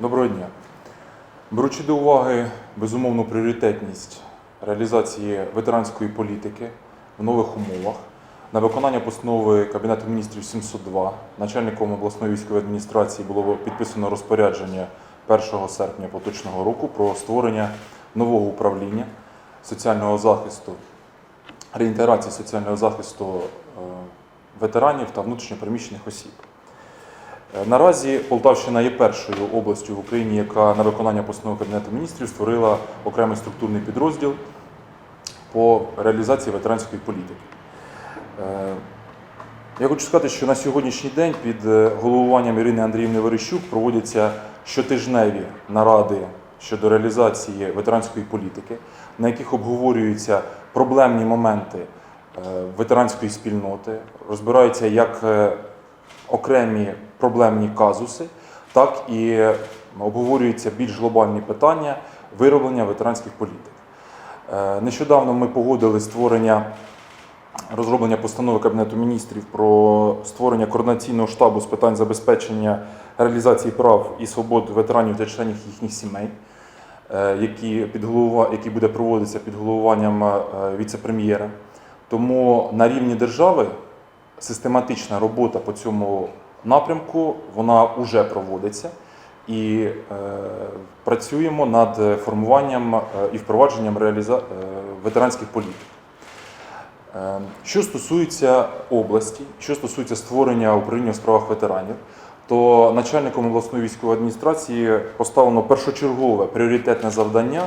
Доброго дня. Беручи до уваги безумовну пріоритетність реалізації ветеранської політики в нових умовах, на виконання постанови Кабінету міністрів 702 начальником обласної військової адміністрації було підписано розпорядження 1 серпня поточного року про створення нового управління соціального захисту, реінтеграції соціального захисту е, ветеранів та внутрішньопереміщених осіб. Е, Наразі Полтавщина є першою областю в Україні, яка на виконання постанови Кабінету міністрів створила окремий структурний підрозділ по реалізації ветеранської політики. Е, Я хочу сказати, що на сьогоднішній день під е, головуванням Ірини Андріївни Верещук проводяться щотижневі наради щодо реалізації ветеранської політики, на яких обговорюються проблемні моменти ветеранської спільноти, розбираються як окремі проблемні казуси, так і обговорюються більш глобальні питання вироблення ветеранських політик. Е, Нещодавно ми погодили створення розроблення постанови Кабінету міністрів про створення координаційного штабу з питань забезпечення реалізації прав і свобод ветеранів та членів їхніх сімей, е, які, під голова- який буде проводитися під головуванням е, віце-прем'єра. Тому на рівні держави систематична робота по цьому напрямку вона вже проводиться. І е, працюємо над формуванням е, і впровадженням реаліза... е, ветеранських політик. Е, Що стосується області, що стосується створення управління у справах ветеранів, то начальником обласної військової адміністрації поставлено першочергове пріоритетне завдання,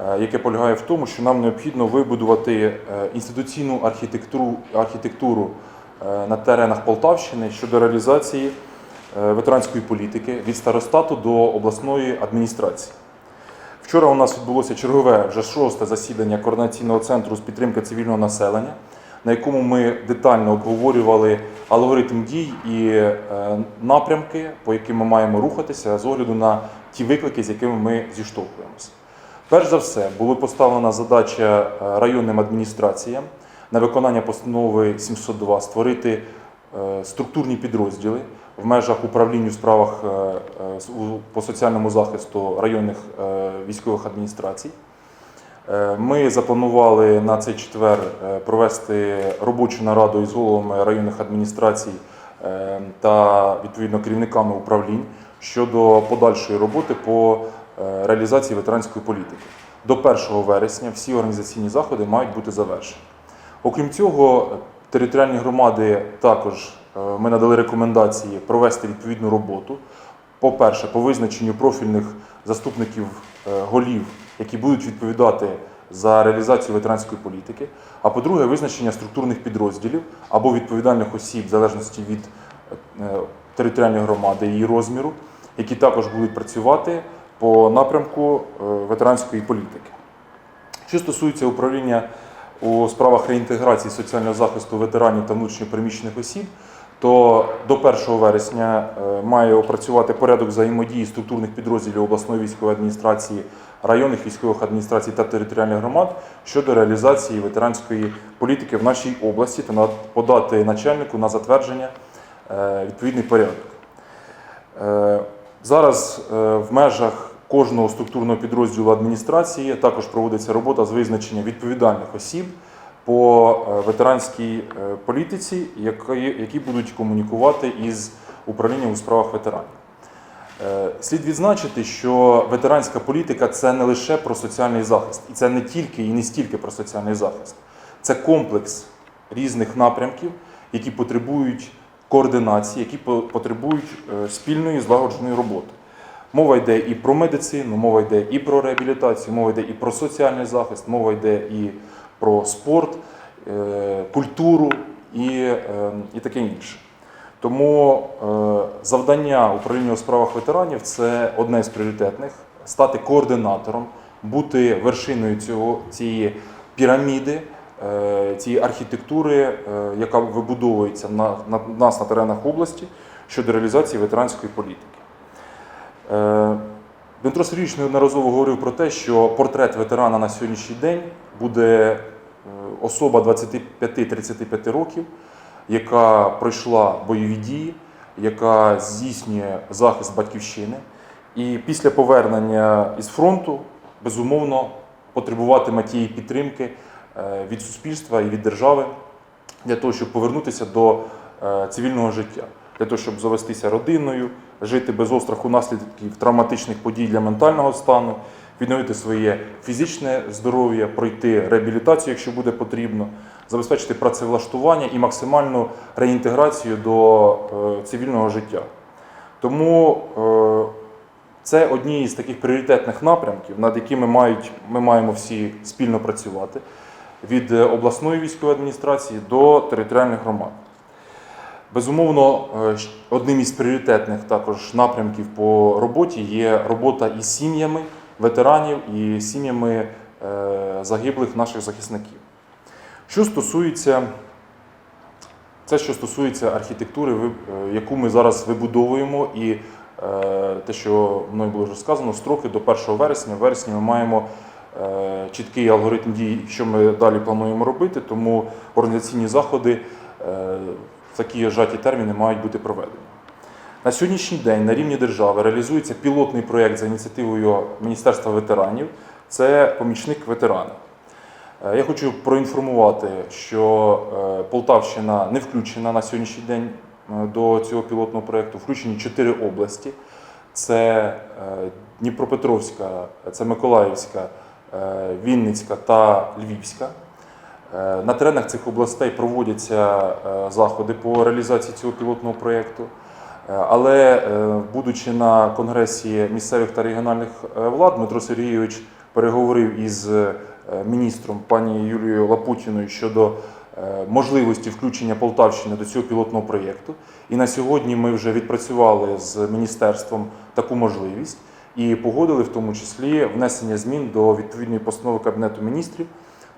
е, яке полягає в тому, що нам необхідно вибудувати е, інституційну архітектуру, архітектуру на теренах Полтавщини щодо реалізації е, ветеранської політики від старостату до обласної адміністрації. Вчора у нас відбулося чергове вже шосте засідання координаційного центру з підтримки цивільного населення, на якому ми детально обговорювали алгоритм дій і е, напрямки, по яким ми маємо рухатися з огляду на ті виклики, з якими ми зіштовхуємося. Перш за все, була поставлена задача е, районним адміністраціям на виконання постанови 702 створити е, структурні підрозділи в межах управління у справах е, е, по соціальному захисту районних військових адміністрацій. Ми запланували на цей четвер провести робочу нараду із головами районних адміністрацій та відповідно керівниками управлінь щодо подальшої роботи по реалізації ветеранської політики. До 1 вересня всі організаційні заходи мають бути завершені. Окрім цього, територіальні громади також е, ми надали рекомендації провести відповідну роботу. По-перше, по визначенню профільних заступників е, голів, які будуть відповідати за реалізацію ветеранської політики. А по-друге, визначення структурних підрозділів або відповідальних осіб в залежності від е, територіальної громади і її розміру, які також будуть працювати по напрямку ветеранської політики. Що стосується управління у справах реінтеграції соціального захисту ветеранів та внутрішньопереміщених осіб, то до 1 вересня е, має опрацювати порядок взаємодії структурних підрозділів обласної військової адміністрації, районних військових адміністрацій та територіальних громад щодо реалізації ветеранської політики в нашій області та подати начальнику на затвердження е, відповідний порядок. Е, Зараз в межах кожного структурного підрозділу адміністрації також проводиться робота з визначення відповідальних осіб по е, ветеранській е, політиці, які, будуть комунікувати із управлінням у справах ветеранів. Е, Слід відзначити, що ветеранська політика це не лише про соціальний захист, і це не тільки і не стільки про соціальний захист. Це комплекс різних напрямків, які потребують координації, які потребують спільної злагодженої роботи. Мова йде і про медицину, мова йде і про реабілітацію, мова йде і про соціальний захист, мова йде і про спорт, е, культуру і, е, і таке інше. Тому е, завдання управління у справах ветеранів це одне з пріоритетних стати координатором, бути вершиною цього, цієї піраміди, цієї архітектури, яка вибудовується на, на нас на теренах області щодо реалізації ветеранської політики. Е, Дмитро Сергійович неодноразово говорив про те, що портрет ветерана на сьогоднішній день буде е, особа 25-35 років, яка пройшла бойові дії, яка здійснює захист батьківщини. І після повернення із фронту, безумовно, потребуватиме тієї підтримки е, від суспільства і від держави для того, щоб повернутися до цивільного життя, для того, щоб завестися родиною, жити без остраху наслідків травматичних подій для ментального стану, відновити своє фізичне здоров'я, пройти реабілітацію, якщо буде потрібно, забезпечити працевлаштування і максимальну реінтеграцію до е, цивільного життя. Тому е, це одні із таких пріоритетних напрямків, над якими мають, ми маємо всі спільно працювати від е, обласної військової адміністрації до територіальних громад. Безумовно, е, одним із пріоритетних також напрямків по роботі є робота із сім'ями ветеранів і сім'ями е, загиблих наших захисників. Що стосується, це що стосується архітектури, е, яку ми зараз вибудовуємо, і те, що мною було вже сказано, строки до 1 вересня. В вересні ми маємо чіткий алгоритм дій, що ми далі плануємо робити, тому організаційні заходи такі жаті терміни мають бути проведені. На сьогоднішній день на рівні держави реалізується пілотний проєкт за ініціативою Міністерства ветеранів. Це помічник ветерана. Е, Я хочу проінформувати, що е, Полтавщина не включена на сьогоднішній день е, до цього пілотного проєкту. Включені чотири області: це Дніпропетровська, це Миколаївська, Вінницька та Львівська. Е, На теренах цих областей проводяться е, заходи по реалізації цього пілотного проєкту. Е, Але, будучи на конгресі місцевих та регіональних влад, Дмитро Сергійович переговорив із міністром пані Юлією Лапутіною щодо можливості включення Полтавщини до цього пілотного проєкту. І на сьогодні ми вже відпрацювали з міністерством таку можливість і погодили в тому числі внесення змін до відповідної постанови Кабінету міністрів.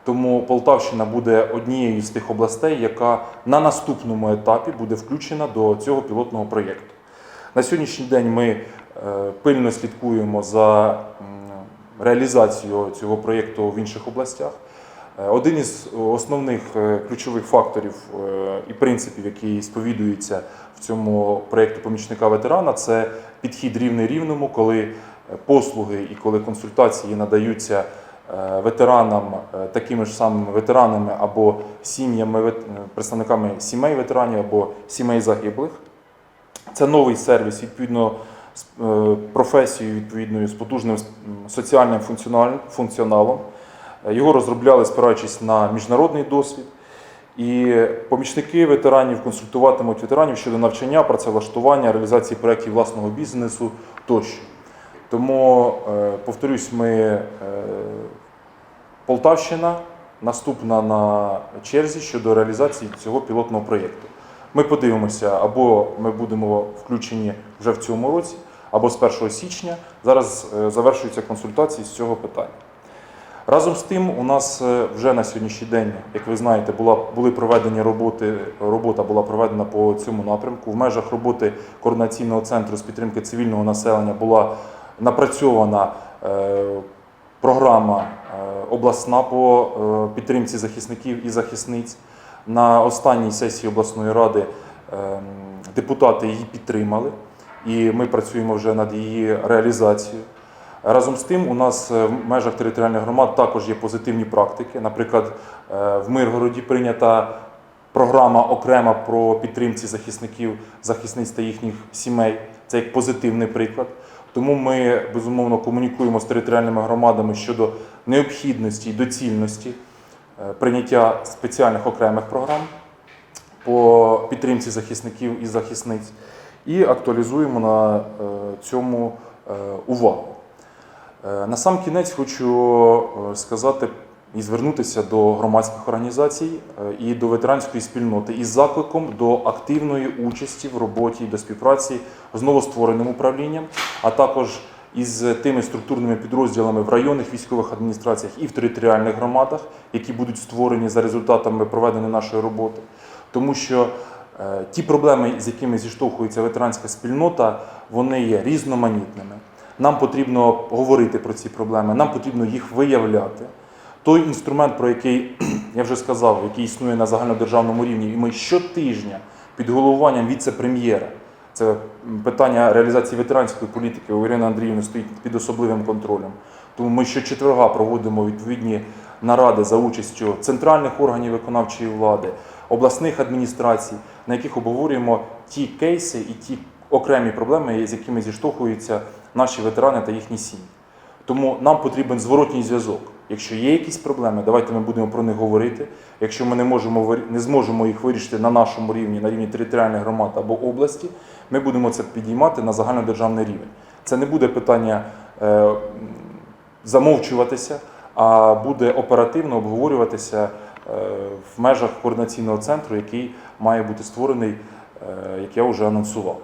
Тому Полтавщина буде однією з тих областей, яка на наступному етапі буде включена до цього пілотного проєкту. На сьогоднішній день ми е, пильно слідкуємо за реалізацією цього проєкту в інших областях. Е, Один із основних е, ключових факторів і принципів, які сповідуються в цьому проєкті помічника ветерана, це підхід рівний рівному, коли послуги і коли консультації надаються ветеранам, е, такими ж самими ветеранами або сім'ями, е, представниками сімей ветеранів або сімей загиблих. Це новий сервіс, відповідно, з е, професією відповідною, з потужним соціальним функціоналом. Е, Його розробляли, спираючись на міжнародний досвід. І помічники ветеранів консультуватимуть ветеранів щодо навчання, працевлаштування, реалізації проєктів власного бізнесу тощо. Тому, е, повторюсь, ми е, Полтавщина наступна на черзі щодо реалізації цього пілотного проєкту. Ми подивимося, або ми будемо включені вже в цьому році, або з 1 січня. Зараз е, завершуються консультації з цього питання. Разом з тим, у нас вже на сьогоднішній день, як ви знаєте, була, були проведені роботи, робота була проведена по цьому напрямку. В межах роботи координаційного центру з підтримки цивільного населення була напрацьована е, програма е, обласна по е, підтримці захисників і захисниць. На останній сесії обласної ради депутати її підтримали, і ми працюємо вже над її реалізацією. Разом з тим, у нас в межах територіальних громад також є позитивні практики. Наприклад, в Миргороді прийнята програма окрема про підтримці захисників, захисниць та їхніх сімей. Це як позитивний приклад. Тому ми безумовно комунікуємо з територіальними громадами щодо необхідності і доцільності е, прийняття спеціальних окремих програм по підтримці захисників і захисниць і актуалізуємо на е, цьому е, увагу. На сам кінець хочу сказати і звернутися до громадських організацій е, і до ветеранської спільноти із закликом до активної участі в роботі і до співпраці з новоствореним управлінням, а також із тими структурними підрозділами в районних військових адміністраціях і в територіальних громадах, які будуть створені за результатами проведення нашої роботи. Тому що е, ті проблеми, з якими зіштовхується ветеранська спільнота, вони є різноманітними. Нам потрібно говорити про ці проблеми, нам потрібно їх виявляти. Той інструмент, про який я вже сказав, який існує на загальнодержавному рівні, і ми щотижня під головуванням віце-прем'єра Це питання реалізації ветеранської політики у Ірини Андріївни стоїть під особливим контролем. Тому ми щочетверга проводимо відповідні наради за участю центральних органів виконавчої влади, обласних адміністрацій, на яких обговорюємо ті кейси і ті окремі проблеми, з якими зіштовхуються наші ветерани та їхні сім'ї. Тому нам потрібен зворотній зв'язок. Якщо є якісь проблеми, давайте ми будемо про них говорити. Якщо ми не, можемо, не зможемо їх вирішити на нашому рівні, на рівні територіальних громад або області, ми будемо це підіймати на загальнодержавний рівень. Це не буде питання е, замовчуватися, а буде оперативно обговорюватися е, в межах координаційного центру, який має бути створений, е, як я вже анонсував.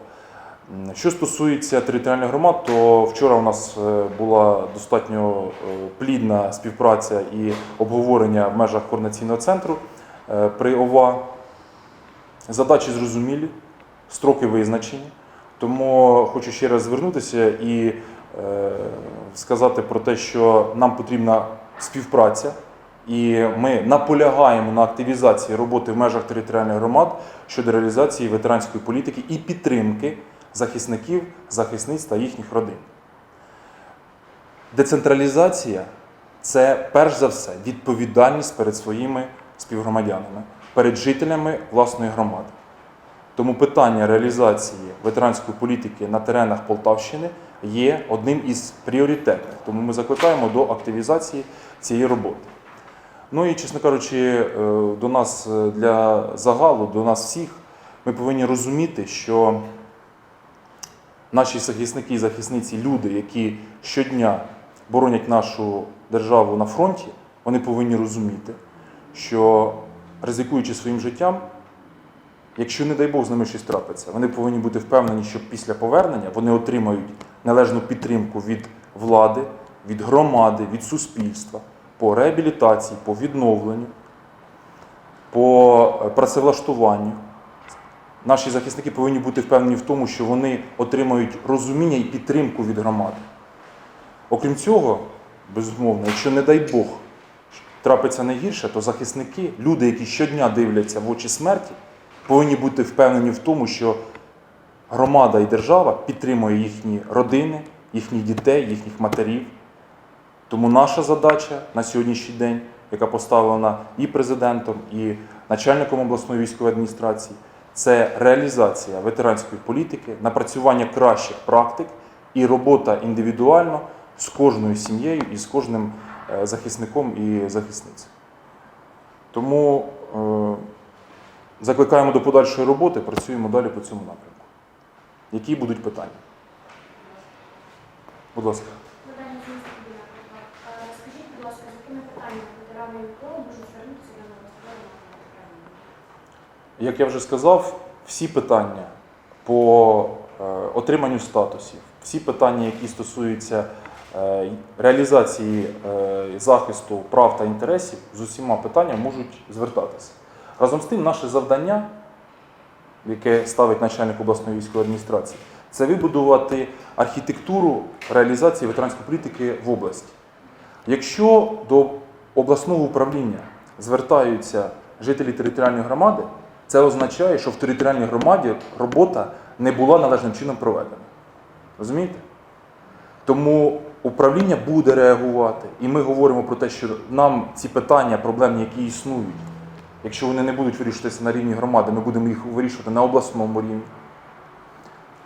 Що стосується територіальних громад, то вчора у нас е, була достатньо е, плідна співпраця і обговорення в межах координаційного центру е, при ОВА. Задачі зрозумілі, строки визначені. Тому хочу ще раз звернутися і сказати про те, що нам потрібна співпраця, і ми наполягаємо на активізації роботи в межах територіальних громад щодо реалізації ветеранської політики і підтримки захисників, захисниць та їхніх родин. Децентралізація це перш за все відповідальність перед своїми співгромадянами, перед жителями власної громади. Тому питання реалізації ветеранської політики на теренах Полтавщини є одним із пріоритетних. Тому ми закликаємо до активізації цієї роботи. Ну і, чесно кажучи, е, до нас е, для загалу, до нас всіх, ми повинні розуміти, що наші захисники і захисниці, люди, які щодня боронять нашу державу на фронті, вони повинні розуміти, що ризикуючи своїм життям, якщо, не дай Бог, з ними щось трапиться, вони повинні бути впевнені, що після повернення вони отримають належну підтримку від влади, від громади, від суспільства по реабілітації, по відновленню, по е, працевлаштуванню. Наші захисники повинні бути впевнені в тому, що вони отримають розуміння і підтримку від громади. Окрім цього, безумовно, якщо, не дай Бог, трапиться найгірше, то захисники, люди, які щодня дивляться в очі смерті, повинні бути впевнені в тому, що громада і держава підтримує їхні родини, їхніх дітей, їхніх матерів. Тому наша задача на сьогоднішній день, яка поставлена і президентом, і начальником обласної військової адміністрації, це реалізація ветеранської політики, напрацювання кращих практик і робота індивідуально з кожною сім'єю і з кожним е, захисником і захисницею. Тому е, закликаємо до подальшої роботи, працюємо далі по цьому напрямку. Які будуть питання? Будь ласка. Е, Скажіть, будь ласка, з якими питаннями ветерани ВПО можуть звернутися до новоствореного управління? Як я вже сказав, всі питання по е, отриманню статусів, всі питання, які стосуються е, реалізації е, захисту прав та інтересів, з усіма питаннями можуть звертатися. Разом з тим, наше завдання, яке ставить начальник обласної військової адміністрації, це вибудувати архітектуру реалізації ветеранської політики в області. Якщо до обласного управління звертаються жителі територіальної громади, це означає, що в територіальній громаді робота не була належним чином проведена. Розумієте? Тому управління буде реагувати, і ми говоримо про те, що нам ці питання, проблемні, які існують, якщо вони не будуть вирішуватися на рівні громади, ми будемо їх вирішувати на обласному рівні.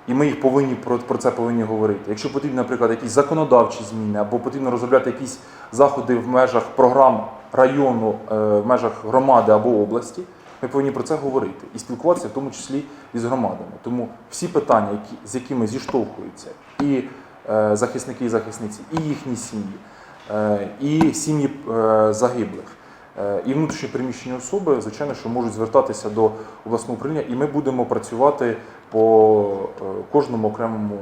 І ми їх повинні про, про це повинні говорити. Якщо потрібні, наприклад, якісь законодавчі зміни, або потрібно розробляти якісь заходи в межах програм району, е, в межах громади або області, ми повинні про це говорити і спілкуватися, в тому числі і з громадами. Тому всі питання, які, з якими зіштовхуються і е, захисники і захисниці, і їхні сім'ї, е, і сім'ї е, загиблих. Е, І внутрішні переміщені особи, звичайно, що можуть звертатися до обласного управління, і ми будемо працювати по е, кожному окремому,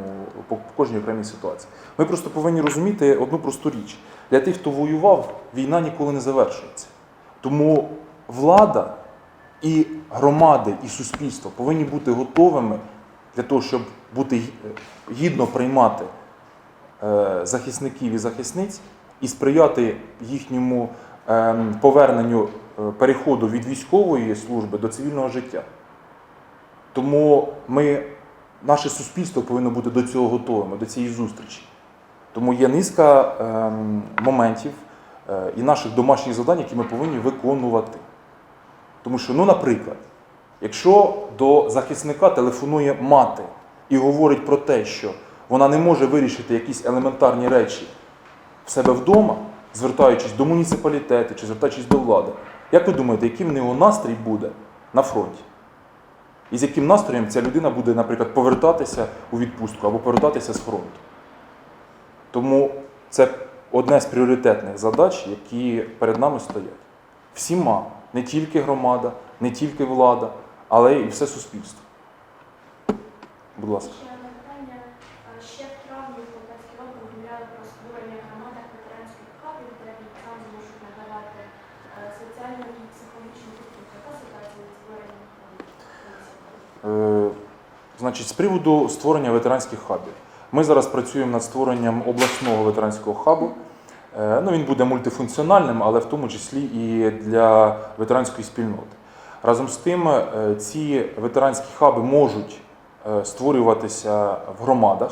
по кожній окремій ситуації. Ми просто повинні розуміти одну просту річ: для тих, хто воював, війна ніколи не завершується. Тому влада і громади, і суспільство повинні бути готовими для того, щоб бути гідно приймати е, захисників і захисниць і сприяти їхньому ем, поверненню е, переходу від військової служби до цивільного життя. Тому ми наше суспільство повинно бути до цього готовим, до цієї зустрічі. Тому є низка ем, моментів е, і наших домашніх завдань, які ми повинні виконувати. Тому що, ну, наприклад, якщо до захисника телефонує мати і говорить про те, що вона не може вирішити якісь елементарні речі в себе вдома, звертаючись до муніципалітету чи звертаючись до влади, як ви думаєте, яким в нього настрій буде на фронті? І з яким настроєм ця людина буде, наприклад, повертатися у відпустку або повертатися з фронту? Тому це одне з пріоритетних задач, які перед нами стоять. Всіма, не тільки громада, не тільки влада, але і все суспільство. Будь ласка. Ще в травні в Полтавській області про створення громадах ветеранських хабів, де бійцям зможуть надавати е, соціальну і психологічну підтримку. Яка ситуація створенням? Е, Значить, з приводу створення ветеранських хабів. Ми зараз працюємо над створенням обласного ветеранського хабу. Е, Ну, він буде мультифункціональним, але в тому числі і для ветеранської спільноти. Разом з тим, е, ці ветеранські хаби можуть е, створюватися в громадах.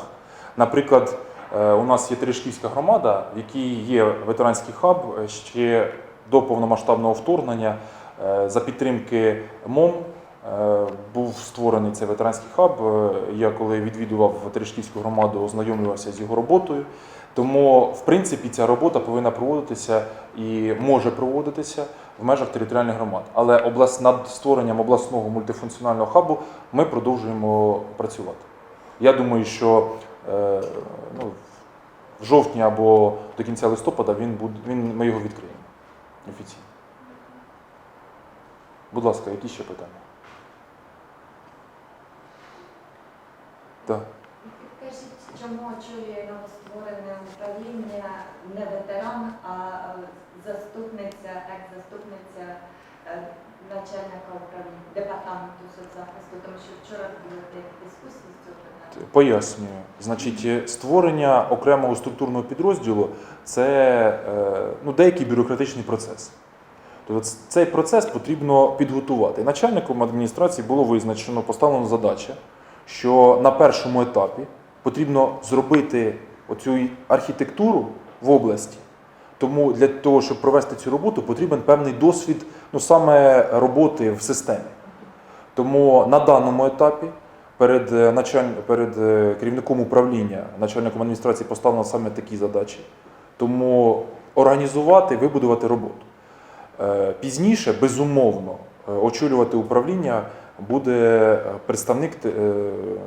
Наприклад, у нас є Терешківська громада, в якій є ветеранський хаб ще до повномасштабного вторгнення за підтримки МОМ. Був створений цей ветеранський хаб. Я коли відвідував Терешківську громаду, ознайомлювався з його роботою. Тому, в принципі, ця робота повинна проводитися і може проводитися в межах територіальних громад. Але облас... над створенням обласного мультифункціонального хабу ми продовжуємо працювати. Я думаю, що е, ну, в жовтні або до кінця листопада він буде, він, ми його відкриємо офіційно. Будь ласка, які ще питання? Так. Чому очолює новостворене управління не ветеран, а е, заступниця, екс-заступниця е, начальника управління департаменту соцзахисту, тому що вчора були дискусії з цього питання. Пояснюю. Значить, е, створення окремого структурного підрозділу це ну, деякий бюрократичний процес. Тобто цей процес потрібно підготувати. Начальником адміністрації було визначено, поставлена задача, що на першому етапі потрібно зробити оцю архітектуру в області. Тому для того, щоб провести цю роботу, потрібен певний досвід ну, саме роботи в системі. Тому на даному етапі перед, е, началь... перед е, керівником управління, начальником адміністрації поставлено саме такі задачі. Тому організувати, вибудувати роботу. Е, Пізніше, безумовно, очолювати управління буде представник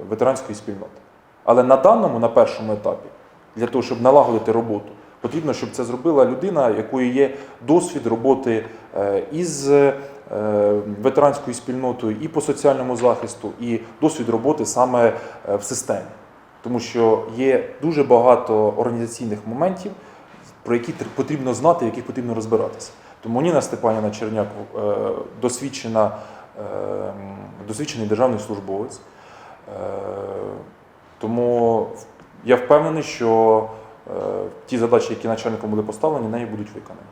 ветеранської спільноти. Але на даному, на першому етапі, для того, щоб налагодити роботу, потрібно, щоб це зробила людина, якої є досвід роботи е, із е, ветеранською спільнотою і по соціальному захисту, і досвід роботи саме е, в системі. Тому що є дуже багато організаційних моментів, про які потрібно знати, в яких потрібно розбиратися. Тому Ніна Степанівна Черняк досвідчена, досвідчений державний службовець. Тому я впевнений, що е, ті задачі, які начальником були поставлені, нею будуть виконані.